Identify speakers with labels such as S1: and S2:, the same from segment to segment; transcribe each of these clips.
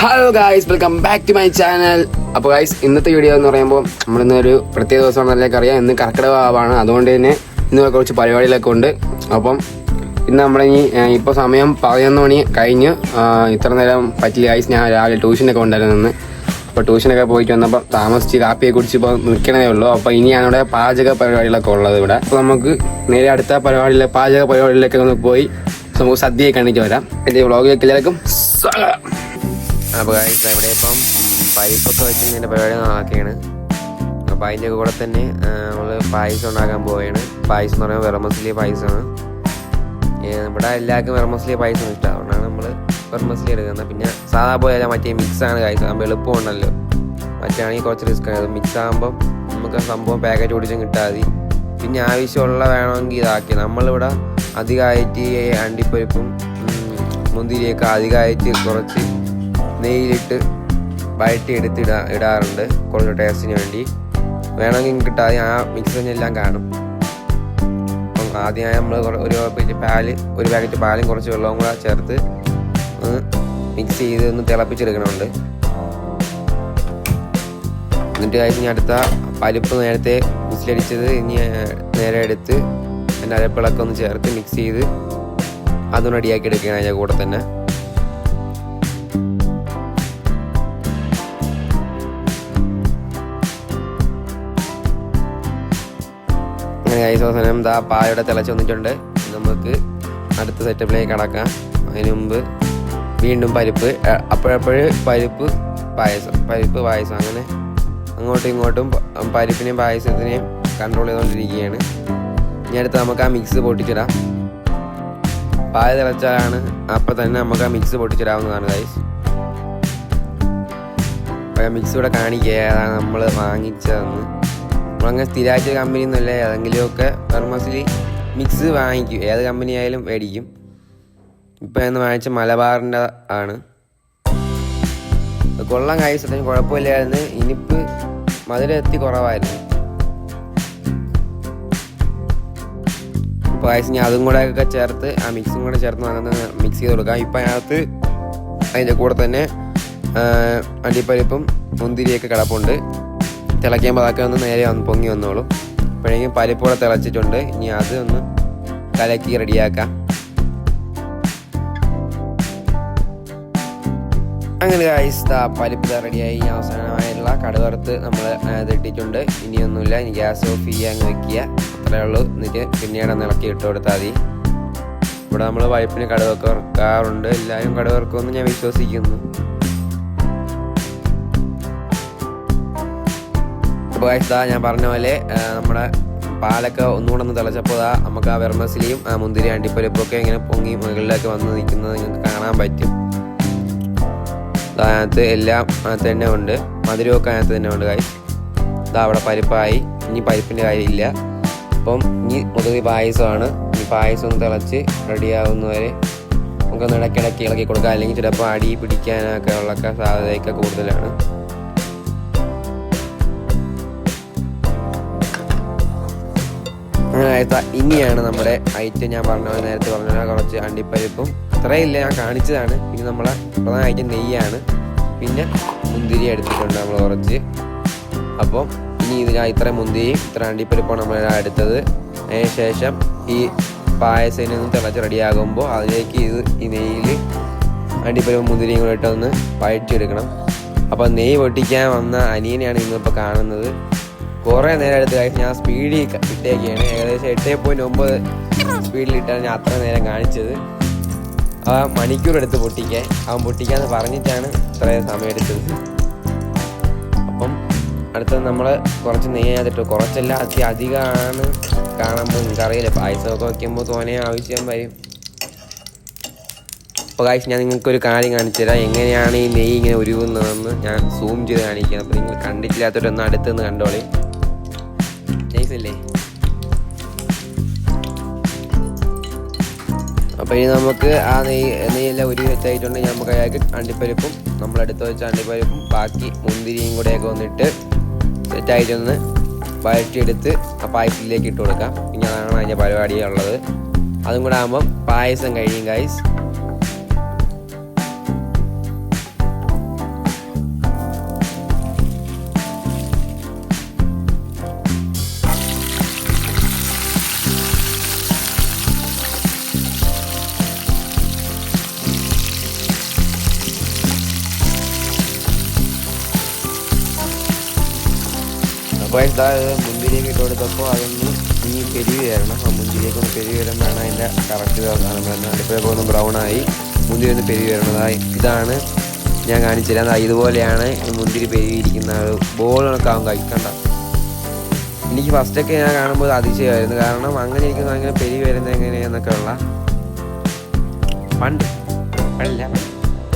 S1: Hello guys welcome back to my channel അപ്പോൾ guys ഇന്നത്തെ video എന്ന് പറയുമ്പോൾ നമ്മളിന്ന് ഒരു പ്രത്യേക ദിവസമാണ് എല്ലാവർക്കും അറിയാം. ഇന്ന് കർക്കിടക ഭാവമാണ് അതുകൊണ്ട് തന്നെ ഇന്ന് കുറച്ച് പരിപാടികളൊക്കെ ഉണ്ട്. അപ്പം ഇന്ന് നമ്മളിനി ഇപ്പോൾ സമയം പതിനൊന്ന് മണി കഴിഞ്ഞ് ഇത്ര നേരം പറ്റില്ല. ഗായ്സ് ഞാൻ രാവിലെ ട്യൂഷനൊക്കെ ഉണ്ടായിരുന്നു അപ്പോൾ ട്യൂഷനൊക്കെ പോയിട്ട് വന്നപ്പോൾ താമസിച്ച് കാപ്പിയെ കുടിച്ച് ഇപ്പോൾ നിൽക്കണേ ഉള്ളൂ. അപ്പോൾ ഇനിയാണ് ഇവിടെ പാചക പരിപാടികളൊക്കെ ഉള്ളത് ഇവിടെ. അപ്പോൾ നമുക്ക് നേരെ അടുത്ത പരിപാടിയിലെ പാചക പരിപാടിയിലൊക്കെ ഒന്ന് പോയി നമുക്ക് സദ്യയെ കാണിക്കാൻ വരാം. എന്റെ വ്ളോഗിലേക്ക് എല്ലാവർക്കും സ്വാഗതം.
S2: അപ്പോൾ ഗായ്സ് ഇവിടെ ഇപ്പം പരിപ്പൊക്കെ വെച്ചിങ്ങനെ പരിപാടി നടക്കുകയാണ് അപ്പോൾ അതിന്റെ കൂടെ തന്നെ നമ്മൾ പായസം ഉണ്ടാക്കാൻ പോവുകയാണ്. പായസം എന്ന് പറയുമ്പോൾ വെറമസ്ലി പായസമാണ്. ഇവിടെ എല്ലാവർക്കും വെറമസ്ലി പായസം ഇഷ്ടമാണ്. അതുകൊണ്ടാണ് നമ്മൾ വെറമസിലി എടുക്കുന്നത്. പിന്നെ സാധാ പോലെ മറ്റേ മിക്സ് ആണ് കായ്ച്ചത് ആകുമ്പോൾ എളുപ്പമുണ്ടല്ലോ മറ്റാണെങ്കിൽ കുറച്ച് റിസ്ക് ആണ്. മിക്സ് ആകുമ്പോൾ നമുക്ക് സംഭവം പാക്കറ്റ് ഓടിച്ചും കിട്ടാതെ പിന്നെ ആവശ്യമുള്ള വേണമെങ്കിൽ ഇതാക്കി. നമ്മളിവിടെ അധികമായിട്ട് അണ്ടിപ്പരിപ്പും മുന്തിരിയൊക്കെ അധികമായിട്ട് കുറച്ച് നെയ്യിലിട്ട് വഴറ്റി എടുത്ത് ഇടാ ഇടാറുണ്ട് കുറച്ച് ടേസ്റ്റിന് വേണ്ടി. വേണമെങ്കിൽ കിട്ടാതെ ആ മിക്സ് കാണും. അപ്പം ആദ്യമായി നമ്മൾ ഒരു പാൽ ഒരു പാക്കറ്റ് പാലും കുറച്ച് വെള്ളവും കൂടെ ചേർത്ത് ഒന്ന് മിക്സ് ചെയ്ത് ഒന്ന് തിളപ്പിച്ചെടുക്കണമുണ്ട് എന്നിട്ട് കഴിഞ്ഞ് അടുത്ത പരിപ്പ് നേരത്തെ മിക്സിലടിച്ചത് ഇനി നേരെ എടുത്ത് അതിന്റെ അരപ്പിളക്കം ഒന്ന് ചേർത്ത് മിക്സ് ചെയ്ത് അതും റെഡിയാക്കി എടുക്കുകയാണ് അതിന്റെ കൂടെ തന്നെ. അങ്ങനെ ഐസ് അവസാനം ദാ പായുടെ തിളച്ച് വന്നിട്ടുണ്ട്. നമുക്ക് അടുത്ത സെറ്റപ്പിലേക്ക് കടക്കാം. അതിന് മുമ്പ് വീണ്ടും പരിപ്പ് അപ്പോഴപ്പോഴ് പരിപ്പ് പായസം പരിപ്പ് പായസം. അങ്ങനെ അങ്ങോട്ടും ഇങ്ങോട്ടും പരിപ്പിനെയും പായസത്തിനെയും കൺട്രോൾ ചെയ്തുകൊണ്ടിരിക്കുകയാണ്. ഇനി അടുത്ത് നമുക്ക് ആ മിക്സ് പൊട്ടിച്ചിടാം. പായ തിളച്ചാലാണ് അപ്പം തന്നെ നമുക്ക് ആ മിക്സ് പൊട്ടിച്ചിടാവുന്നതാണ് ഗൈസ് മിക്സ് ഇവിടെ കാണിക്കുക നമ്മൾ വാങ്ങിച്ചതെന്ന്. നമ്മളങ്ങനെ സ്ഥിരമായിട്ട് കമ്പനി ഒന്നുമല്ല ഏതെങ്കിലുമൊക്കെ തെർമോസിൽ മിക്സ് വാങ്ങിക്കും. ഏത് കമ്പനി ആയാലും മേടിക്കും. ഇപ്പം ഞാൻ വാങ്ങിച്ച മലബാറിന്റെ ആണ്. കൊള്ളം കൊള്ളാൻ കഴിച്ചതിന് കുഴപ്പമില്ലായിരുന്നു. ഇനിപ്പ് മധുരം എത്തി കുറവായിരുന്നു. ഇപ്പോൾ കഴിച്ച് ഞാൻ അതും കൂടെ ഒക്കെ ചേർത്ത് ആ മിക്സും കൂടെ ചേർത്ത് വാങ്ങുന്ന മിക്സ് ചെയ്ത് കൊടുക്കാം. ഇപ്പം അതിനകത്ത് അതിന്റെ കൂടെ തന്നെ അണ്ടിപ്പരിപ്പും മുന്തിരിയൊക്കെ കിടപ്പുണ്ട്. തിളയ്ക്കുമ്പോൾ അതൊക്കെ ഒന്ന് നേരെ വന്ന് പൊങ്ങി വന്നോളും. അപ്പോഴേക്കും പരിപ്പൂടെ തിളച്ചിട്ടുണ്ട്. ഇനി അത് ഒന്ന് കലക്കി റെഡിയാക്കാം. അങ്ങനെ ദാ പരിപ്പ് റെഡിയായി. അവസാനമായിട്ടുള്ള കടുവറുത്ത് നമ്മൾ ഇതിട്ടിട്ടുണ്ട് ഇനിയൊന്നുമില്ല. ഇനി ഗ്യാസ് ഓഫ് ചെയ്യാൻ വെക്കുക. അത്രേ ഉള്ളൂ. എന്നിട്ട് പിന്നീട് നിളക്കി ഇട്ട് കൊടുത്താൽ മതി. ഇവിടെ നമ്മൾ വൈപ്പിന് കടുവൊക്കെ വറുക്കാറുണ്ട്. എല്ലാവരും കടുവറുക്കുമെന്ന് ഞാൻ വിശ്വസിക്കുന്നു. അപ്പോൾ ഇതാ ഞാൻ പറഞ്ഞ പോലെ നമ്മുടെ പാലൊക്കെ ഒന്നുകൂടെ ഒന്ന് തിളച്ചപ്പോൾ ദാ നമുക്ക് ആ വെർമസിലിയും ആ മുന്തിരി അണ്ടിപ്പരിപ്പൊക്കെ ഇങ്ങനെ പൊങ്ങി മുകളിലേക്ക് വന്ന് നിൽക്കുന്നത് നിങ്ങൾക്ക് കാണാൻ പറ്റും. അതിനകത്ത് എല്ലാം തന്നെ ഉണ്ട്. മധുരമൊക്കെ അതിനകത്ത് തന്നെ ഉണ്ട് കായ് ഇതാ അവിടെ പരിപ്പായി. ഇനി പരിപ്പിന്റെ കാര്യമില്ല. അപ്പം ഇനി മുതൽ പായസമാണ്. ഇനി പായസം തിളച്ച് റെഡിയാവുന്നവരെ നമുക്കൊന്ന് ഇടയ്ക്കിടയ്ക്ക് ഇളക്കി കൊടുക്കാം. അല്ലെങ്കിൽ ചിലപ്പോൾ അടി പിടിക്കാനൊക്കെ ഉള്ള സാധ്യതയൊക്കെ കൂടുതലാണ്. ഇനിയാണ് നമ്മുടെ ഐറ്റം ഞാൻ പറഞ്ഞ നേരത്തെ പറഞ്ഞ കുറച്ച് അണ്ടിപ്പരിപ്പും. ഇത്രയില്ല ഞാൻ കാണിച്ചതാണ്. പിന്നെ നമ്മളെ പ്രധാന ഐറ്റം നെയ്യാണ്. പിന്നെ മുന്തിരി എടുത്തിട്ടുണ്ട് നമ്മൾ കുറച്ച്. അപ്പം ഇനി ഇതിന് ഇത്ര മുന്തിരി ഇത്ര അണ്ടിപ്പരിപ്പാണ് നമ്മൾ എടുത്തത്. അതിന് ശേഷം ഈ പായസത്തിൽ ഒന്ന് തിളച്ച് റെഡിയാകുമ്പോൾ അതിലേക്ക് ഇത് ഈ നെയ്യിൽ അണ്ടിപ്പരിപ്പ് മുന്തിരിയും കൂടെ ഇട്ടൊന്ന് വഴറ്റിയെടുക്കണം. അപ്പോൾ നെയ്യ് പൊട്ടിക്കാൻ വന്ന അനിയനെയാണ് ഇന്നിപ്പോൾ കാണുന്നത്. കുറേ നേരം എടുത്ത് കഴിഞ്ഞ് ഞാൻ സ്പീഡിൽ ഇട്ടേക്കാണ്. ഏകദേശം എട്ടേ പോയിന്റ് ഒമ്പത് സ്പീഡിൽ ഇട്ടാണ് ഞാൻ അത്ര നേരം കാണിച്ചത്. ആ മണിക്കൂർ എടുത്ത് പൊട്ടിക്കാൻ. അവൻ പൊട്ടിക്കാന്ന് പറഞ്ഞിട്ടാണ് ഇത്രയും സമയം എടുത്തത്. അപ്പം അടുത്തത് നമ്മൾ കുറച്ച് നെയ്യാതിട്ട് കുറച്ചല്ല അതി അധികമാണ് കാണുമ്പോൾ നിങ്ങൾക്ക് അറിയില്ല പായസമൊക്കെ വയ്ക്കുമ്പോൾ തോനെ ആവശ്യം വരും. അപ്പോൾ കാഴ്ച ഞാൻ നിങ്ങൾക്ക് ഒരു കാര്യം കാണിച്ചു തരാം. എങ്ങനെയാണ് ഈ നെയ്യ് ഇങ്ങനെ ഉരുകുന്നതെന്ന് ഞാൻ സൂം ചെയ്ത് കാണിക്കുന്നത് അപ്പോൾ നിങ്ങൾ കണ്ടിട്ടില്ലാത്തവരൊന്ന് അടുത്തുനിന്ന് കണ്ടോളി. അപ്പോൾ ഇനി നമുക്ക് ആ നെയ്യ് നെയ്യെല്ലാം ഒരു വെച്ചായിട്ടുണ്ടെങ്കിൽ നമുക്ക് അയാൾക്ക് അണ്ടിപ്പരിപ്പും നമ്മൾ എടുത്ത് വെച്ച അണ്ടിപ്പരിപ്പും ബാക്കി മുന്തിരിയും കൂടെയൊക്കെ വന്നിട്ട് സെറ്റായിട്ടൊന്ന് വഴറ്റിയെടുത്ത് ആ പായസത്തിലേക്ക് ഇട്ട് കൊടുക്കാം. ഇനി അതാണ് അതിന്റെ പരിപാടിയുള്ളത്. അതും കൂടെ ആകുമ്പം പായസം കഴിയും ഗൈസ് ഇതാ മുന്തിരിയൊക്കെ ഇട്ട് കൊടുത്തപ്പോൾ അതൊന്ന് ഇനി പെരുവി വരണം ആ മുന്തിരിയൊക്കെ ഒന്ന് പെരുവി വരുമ്പോഴാണ് അതിന്റെ കറക്റ്റ് കാണുന്നത് അടുപ്പിലൊക്കെ ഒന്ന് ബ്രൗൺ ആയി മുന്തിരി ഒന്ന് പെരുവി വരുന്നത് ഇതാണ് ഞാൻ കാണിച്ചു തരാം. ഇതുപോലെയാണ് മുന്തിരി പെരുവിയിരിക്കുന്ന ഒരു ബോൾ കണക്കാവും കഴിക്കണ്ട. എനിക്ക് ഫസ്റ്റൊക്കെ ഞാൻ കാണുമ്പോൾ അതിശയമായിരുന്നു. കാരണം അങ്ങനെ ഇരിക്കുന്ന അങ്ങനെ പെരുവി വരുന്നത് എങ്ങനെയാന്നൊക്കെയുള്ള പണ്ട്. അല്ല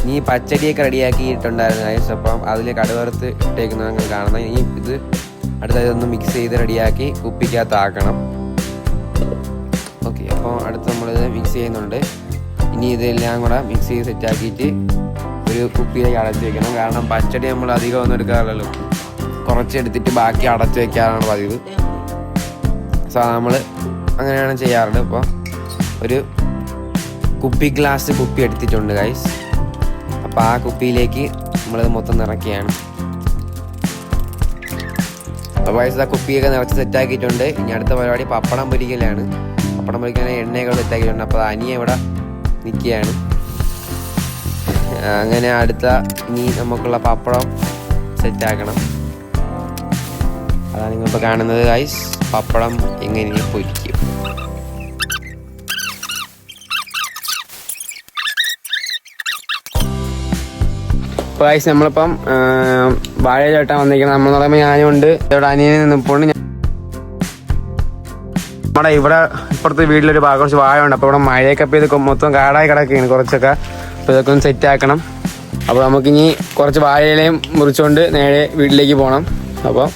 S2: നീ പച്ചടിയൊക്കെ റെഡിയാക്കിയിട്ടുണ്ടായിരുന്നു ഗൈസ് അപ്പം അതിൽ കടുവറുത്ത് ഇട്ടേക്കുന്ന അങ്ങനെ കാണുന്ന ഇനി ഇത് അടുത്ത ഇതൊന്ന് മിക്സ് ചെയ്ത് റെഡിയാക്കി കുപ്പിക്കകത്ത് ആക്കണം ഓക്കെ അപ്പോൾ അടുത്ത് നമ്മളിത് മിക്സ് ചെയ്യുന്നുണ്ട്. ഇനി ഇതെല്ലാം കൂടെ മിക്സ് ചെയ്ത് സെറ്റാക്കിയിട്ട് ഒരു കുപ്പിയിലേക്ക് അടച്ച് വെക്കണം. കാരണം പച്ചടി നമ്മൾ അധികം ഒന്നും എടുക്കാറില്ലല്ലോ. കുറച്ച് എടുത്തിട്ട് ബാക്കി അടച്ച് വെക്കാറാണ് പതിവ്. സോ നമ്മൾ അങ്ങനെയാണ് ചെയ്യാറുള്ളത് അപ്പോൾ ഒരു കുപ്പി ഗ്ലാസ് കുപ്പി എടുത്തിട്ടുണ്ട് ഗൈസ് അപ്പോൾ ആ കുപ്പിയിലേക്ക് നമ്മളത് മൊത്തം നിറയ്ക്കുകയാണ്. അപ്പോൾ ആ കുപ്പിയൊക്കെ നിറച്ച് സെറ്റാക്കിയിട്ടുണ്ട് ഇനി അടുത്ത പരിപാടി പപ്പടം പൊരിക്കലാണ്. പപ്പടം പൊരിക്കാൻ എണ്ണയൊക്കെ സെറ്റാക്കിയിട്ടുണ്ട് അപ്പോൾ അനിയ ഇവിടെ നിൽക്കുകയാണ് അങ്ങനെ അടുത്ത ഇനി നമുക്കുള്ള പപ്പടം സെറ്റാക്കണം അതാണ് നിങ്ങളിപ്പോൾ കാണുന്നത് ഗൈസ് പപ്പടം എങ്ങനെ പൊരിക്കും
S1: അപ്പോൾ ആയിസ് നമ്മളിപ്പം വാഴ ചേട്ടാൻ നമ്മൾ പറയുമ്പോൾ ഞാനും ഉണ്ട് ഇവിടെ അനിയനെ നിന്നിപ്പോണ്ട് നമ്മുടെ ഇവിടെ ഇപ്പുറത്തെ വീട്ടിലൊരു ഭാഗം കുറച്ച് വാഴ ഉണ്ട് അപ്പോൾ ഇവിടെ മഴയൊക്കെ പെയ്ത് കൊ- മൊത്തം കാടായി കിടക്കുകയാണ് കുറച്ചൊക്കെ. അപ്പോൾ ഇതൊക്കെ ഒന്ന് സെറ്റ് ആക്കണം. അപ്പോൾ നമുക്കിനി കുറച്ച് വാഴയിലയും മുറിച്ചുകൊണ്ട് നേരെ വീട്ടിലേക്ക് പോകണം അപ്പോൾ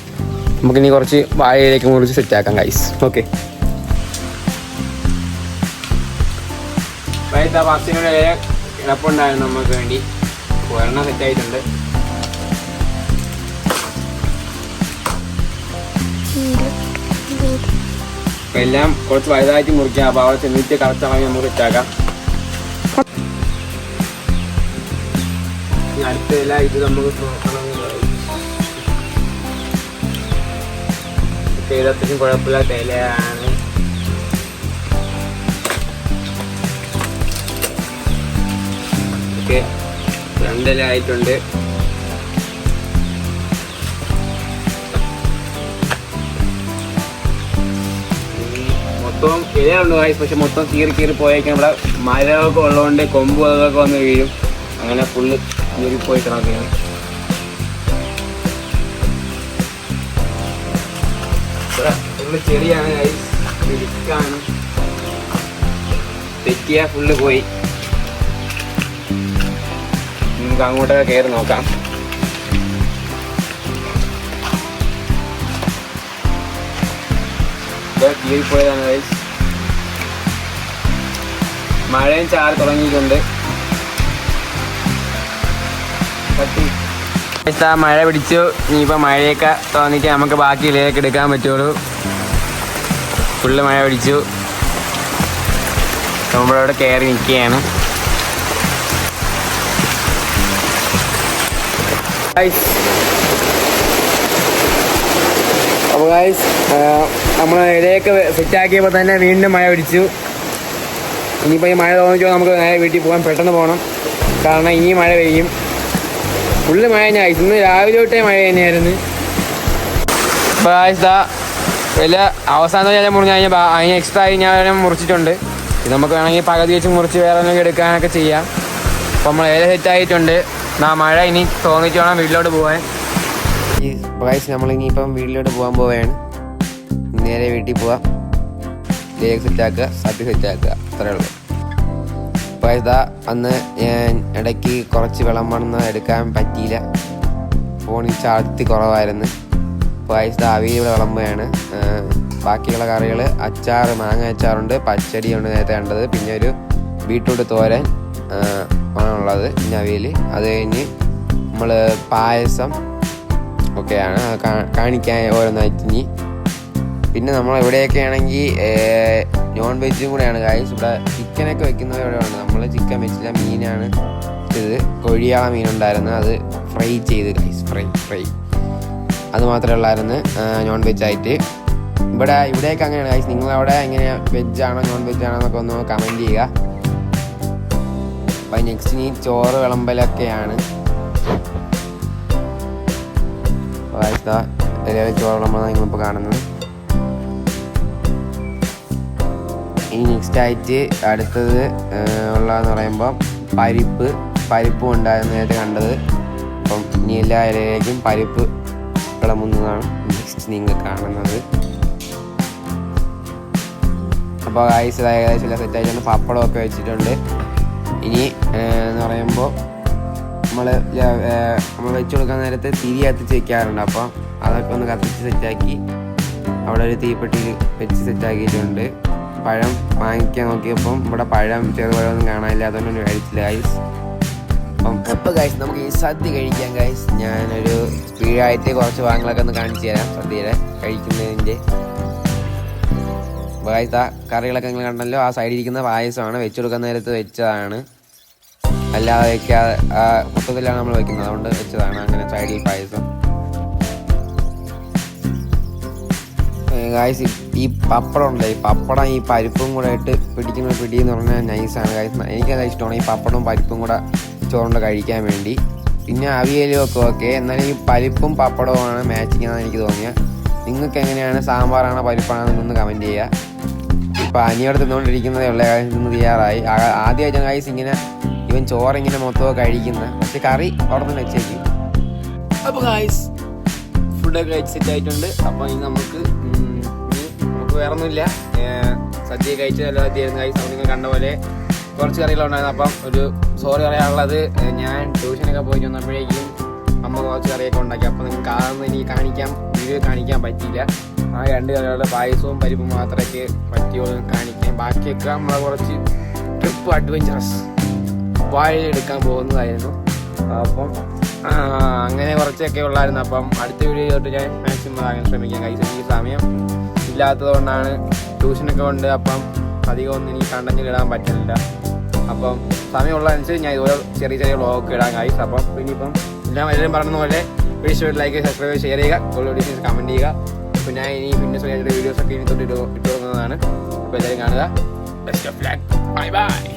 S1: നമുക്കിനി കുറച്ച് വാഴയിലേക്ക് മുറിച്ച് സെറ്റ് ആക്കാം ഗൈസ് ഓക്കെ ബസ്സിനോട് കിടപ്പുണ്ടായിരുന്നു നമുക്ക് വേണ്ടി. ഒരെണ്ണം സെറ്റ് ആയിട്ടുണ്ട്. അപ്പൊ എല്ലാം കുറച്ച് വലുതായിട്ട് മുറിക്കാം. അപ്പൊ അവിടെ ചെന്നിട്ട് കറക്റ്റ് ആണെങ്കിൽ നമുക്ക് സെറ്റാക്കാം അടുത്ത ഇല ഇത് നമുക്ക് ചെയ്തത്തിനും കുഴപ്പമില്ലാത്ത ഇലയാണ്. ഓക്കെ. രണ്ടില ആയിട്ടുണ്ട് ഉം, മൊത്തം ഇലയുണ്ട് guys. പക്ഷെ മൊത്തം കീറി കീറി പോയേക്കാൻ ഇവിടെ മരമൊക്കെ ഉള്ളതുകൊണ്ട് കൊമ്പ് അതൊക്കെ വന്ന് വീഴും. അങ്ങനെ ഫുള്ള് കീറി പോയി കിടക്കുകയാണ്. ഫുള്ള് ചെടിയാണ് ഇരിക്കാനും തെറ്റിയ ഫുള്ള് പോയി. നമുക്ക് അങ്ങോട്ട് കയറി നോക്കാം. കീറിപ്പോയതാണ് guys. മഴയും ചാറി തുടങ്ങിയിട്ടുണ്ട്. ആ മഴ പിടിച്ചു. ഇനിയിപ്പോൾ മഴയൊക്കെ തോന്നിയിട്ട് നമുക്ക് ബാക്കി ഇലയൊക്കെ എടുക്കാൻ പറ്റുള്ളൂ. ഫുള്ള് മഴ പിടിച്ചു. നമ്മളവിടെ കയറി നിൽക്കുകയാണ്. അപ്പോൾ ഗൈസ് നമ്മൾ ഇലയൊക്കെ സെറ്റാക്കിയപ്പോൾ തന്നെ വീണ്ടും മഴ പിടിച്ചു. ഇനിയിപ്പോൾ ഈ മഴ തോന്നിച്ചോ നമുക്ക് നേരെ വീട്ടിൽ പോകാൻ പെട്ടെന്ന് പോകണം. കാരണം ഇനി മഴ പെയ്യും. ഫുള്ള് മഴ ഞാൻ ഇന്ന് രാവിലെ തൊട്ടേ മഴ തന്നെയായിരുന്നു. അപ്പോൾ ഗായ്സ് ദാ വില അവസാനം ഞാൻ മുറിഞ്ഞ് കഴിഞ്ഞാൽ അതിന് എക്സ്ട്രാ ആയി ഞാൻ മുറിച്ചിട്ടുണ്ട്. ഇത് നമുക്ക് വേണമെങ്കിൽ പകുതി വെച്ച് മുറിച്ച് വേറെ എന്തെങ്കിലും എടുക്കാനൊക്കെ ചെയ്യാം. അപ്പോൾ നമ്മൾ ഇല സെറ്റായിട്ടുണ്ട് നാ മഴ ഇനി തോന്നിച്ച് വേണം വീട്ടിലോട്ട് പോകാൻ
S2: ഈ പ്രൈസ് നമ്മൾ ഇനിയിപ്പം വീട്ടിലോട്ട് പോകാൻ പോവുകയാണ് നേരെ വീട്ടിൽ പോവാം. ലേക്ക് സെറ്റാക്കുക സദ്യ സെറ്റാക്കുക അത്രേ ഉള്ളൂ. ദാ അന്ന് ഞാൻ ഇടയ്ക്ക് കുറച്ച് വെള്ളം വിളമ്പണം എടുക്കാൻ പറ്റിയില്ല. ഫോണിൽ ചാർത്തി കുറവായിരുന്നു. ദാ അവിയൽ ഇവിടെ വിളമ്പുകയാണ് ബാക്കിയുള്ള കറികൾ അച്ചാർ മാങ്ങ അച്ചാറുണ്ട് പച്ചടിയുണ്ട് നേരത്തെ കണ്ടത്. പിന്നെ ഒരു ബീട്രൂട്ട് തോരൻ ആണുള്ളത് നവിയിൽ അത് കഴിഞ്ഞ് നമ്മൾ പായസം ഒക്കെയാണ് കാണിക്കാൻ ഓരോന്നായിട്ട് ഇനി. പിന്നെ നമ്മൾ ഇവിടെയൊക്കെ ആണെങ്കിൽ നോൺ വെജും കൂടെയാണ് കാര്യം ഇവിടെ ചിക്കനൊക്കെ വെക്കുന്നത് ഇവിടെയാണ് നമ്മൾ ചിക്കൻ വെച്ചില്ല മീനാണ് ഇത്. കൊഴിയാള മീനുണ്ടായിരുന്നു. അത് ഫ്രൈ ചെയ്ത് ഗൈസ് ഫ്രൈ ഫ്രൈ. അത് മാത്രമേ ഉള്ളായിരുന്നു നോൺ വെജ് ആയിട്ട്. ഇവിടെ ഇവിടെയൊക്കെ അങ്ങനെയാണ് ഗൈസ് നിങ്ങളവിടെ എങ്ങനെയാണ് വെജ് ആണോ നോൺ വെജ് ആണോ എന്നൊക്കെ ഒന്ന് കമന്റ് ചെയ്യുക. അപ്പം നെക്സ്റ്റ് ഇനി ചോറ് വിളമ്പലൊക്കെയാണ് ചോറ് വിളമ്പാണ് നിങ്ങളിപ്പോൾ കാണുന്നത്. ഇനി നെക്സ്റ്റ് ആയിട്ട് അടുത്തത് ഉള്ളതെന്ന് പറയുമ്പോൾ പരിപ്പ് പരിപ്പും ഉണ്ടായിരുന്നു നേരത്തെ കണ്ടത്. അപ്പം ഇനി എല്ലാ ഇലയിലേക്കും പരിപ്പ് വിളമ്പുന്നതാണ് നെക്സ്റ്റ് നിങ്ങൾ കാണുന്നത്. അപ്പോൾ ഐസ് ഏകദേശം എല്ലാം സെറ്റ് ആയിട്ടുണ്ട്. പപ്പടമൊക്കെ വെച്ചിട്ടുണ്ട്. ഇനി എന്ന് പറയുമ്പോൾ നമ്മൾ നമ്മൾ വെച്ച് കൊടുക്കാൻ നേരത്തെ തിരി കത്തിച്ച് വെക്കാറുണ്ട് അപ്പം അതൊക്കെ ഒന്ന് കത്തിച്ച് സെറ്റാക്കി അവിടെ ഒരു തീപ്പെട്ടിയിൽ വെച്ച് സെറ്റാക്കിയിട്ടുണ്ട്. പഴം വാങ്ങിക്കാൻ നോക്കിയപ്പം ഇവിടെ പഴം ചെറുപഴമൊന്നും കാണാനില്ല. അതുകൊണ്ട് കഴിച്ചില്ല ഗൈസ് അപ്പം അപ്പോൾ ഗൈസ് നമുക്ക് ഈ സദ്യ കഴിക്കാം ഗൈസ് ഞാനൊരു സ്പീഡായിട്ട് കുറച്ച് ഭാഗങ്ങളൊക്കെ ഒന്ന് കാണിച്ചു തരാം സദ്യയുടെ കഴിക്കുന്നതിന്റെ. ഗൈസ് ആ കറികളൊക്കെ നിങ്ങൾ കണ്ടല്ലോ. ആ സൈഡിൽ ഇരിക്കുന്ന പായസമാണ്. വെച്ചു കൊടുക്കുന്ന നേരത്ത് വെച്ചതാണ്. അല്ലാതെ മൊത്തത്തിലാണ് നമ്മൾ വെക്കുന്നത് അതുകൊണ്ട് വെച്ചതാണ് അങ്ങനെ സൈഡിൽ പായസം. ഗായ്സ് ഈ പപ്പടം ഉണ്ട് ഈ പപ്പടം ഈ പരിപ്പും കൂടെ ഇട്ട് പിടിക്കുന്ന പിടി എന്ന് പറഞ്ഞാൽ നൈസാണ് ഗായ്സ് എനിക്കത് ഇഷ്ടമാണ് ഈ പപ്പടവും പരിപ്പും കൂടെ ചോറുണ്ട് കഴിക്കാൻ വേണ്ടി. പിന്നെ അവിയലും ഒക്കെ ഓക്കെ എന്നാലും ഈ പരിപ്പും പപ്പടവുമാണ് മാച്ചിങ് എന്നാണ് എനിക്ക് തോന്നിയത് നിങ്ങൾക്ക് എങ്ങനെയാണ്? സാമ്പാറാണോ പരിപ്പാണോ എന്നൊന്ന് കമന്റ് ചെയ്യുക. ഇപ്പോൾ അനിയോട് തിന്നുകൊണ്ടിരിക്കുന്നതേ ഉള്ളേ. കാര്യം ഇന്ന് തയ്യാറായി. ആദ്യമായിട്ട് ഗായ്സ് ഇങ്ങനെ ഇവൻ ചോറിങ്ങനെ മൊത്തമോ കഴിക്കുന്ന പക്ഷെ കറി അവിടെ നിന്ന് വെച്ചേക്കും.
S1: അപ്പോൾ ഗായ്സ് ഫുഡൊക്കെ കഴിച്ച് സെറ്റ് ആയിട്ടുണ്ട്. അപ്പോൾ ഇനി നമുക്ക് നമുക്ക് വേറെ ഒന്നുമില്ല സദ്യ കഴിച്ച് നല്ല സദ്യയായിരുന്നു ഗായ്സ് നിങ്ങൾ കണ്ട പോലെ കുറച്ച് കറികളുണ്ടായിരുന്നു. അപ്പം ഒരു സോറി പറയാനുള്ളത് ഞാൻ ട്യൂഷനൊക്കെ പോയി വന്നപ്പോഴേക്കും അമ്മ കുറച്ച് കറിയൊക്കെ ഉണ്ടാക്കി. അപ്പോൾ നിങ്ങൾക്ക് അതൊന്നും എനിക്ക് കാണിക്കാം വീഡിയോ കാണിക്കാൻ പറ്റിയില്ല. ആ രണ്ട് കറികളുടെ പായസവും പരിപ്പും മാത്രമേ പറ്റിയോ കാണിക്കാം. ബാക്കിയൊക്കെ നമ്മളെ കുറച്ച് ട്രിപ്പ് അഡ്വഞ്ചറസ് വാഴ എടുക്കാൻ പോകുന്നതായിരുന്നു. അപ്പം? അങ്ങനെ കുറച്ചൊക്കെ ഉള്ളായിരുന്നു. അപ്പം അടുത്ത വീഡിയോ തൊട്ട് ഞാൻ മാക്സിമം ആകാൻ ശ്രമിക്കാം. കൈസ് എനിക്ക് സമയം ഇല്ലാത്തത് കൊണ്ടാണ് ട്യൂഷനൊക്കെ ഉണ്ട്. അപ്പം അധികം ഒന്നും എനിക്ക് കണ്ടന്റ് ഇടാൻ പറ്റുന്നില്ല. അപ്പം സമയമുള്ളതനുസരിച്ച് ഞാൻ ഇതുപോലെ ചെറിയ ചെറിയ വ്ളോഗൊക്കെ ഇടാൻ കൈസ് അപ്പം ഇനിയിപ്പം എല്ലാം എല്ലാവരും പറയുന്ന പോലെ വീഡിയോ ലൈക്ക് സബ്സ്ക്രൈബ് ഷെയർ ചെയ്യുക കൂടുതൽ വീഡിയോസ് കമന്റ് ചെയ്യുക. പിന്നെ ഞാൻ ഇനി പിന്നെ വീഡിയോസ് ഒക്കെ ഇനി തൊട്ട് ഇട്ട് ഇട്ട് കൊടുക്കുന്നതാണ്. അപ്പോൾ എല്ലാവരും കാണുക. Best of luck bye bye